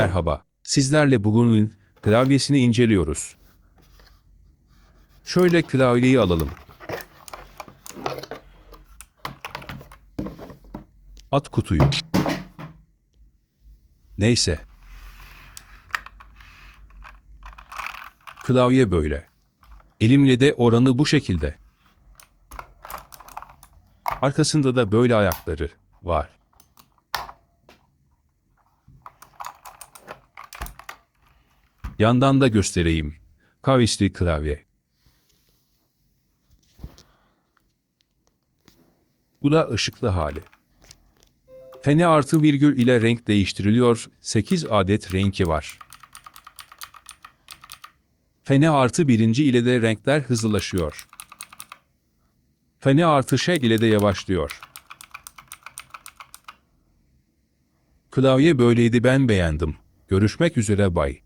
Merhaba. Sizlerle bugünün klavyesini inceliyoruz. Şöyle klavyeyi alalım. At kutuyu. Neyse. Klavye böyle. Elimle de oranı bu şekilde. Arkasında da böyle ayakları var. Yandan da göstereyim. Kavisli klavye. Bu da ışıklı hali. Fene artı virgül ile renk değiştiriliyor. 8 adet renki var. Fene artı birinci ile de renkler hızlılaşıyor. Fene artı şey ile de yavaşlıyor. Klavye böyleydi ben beğendim. Görüşmek üzere bay.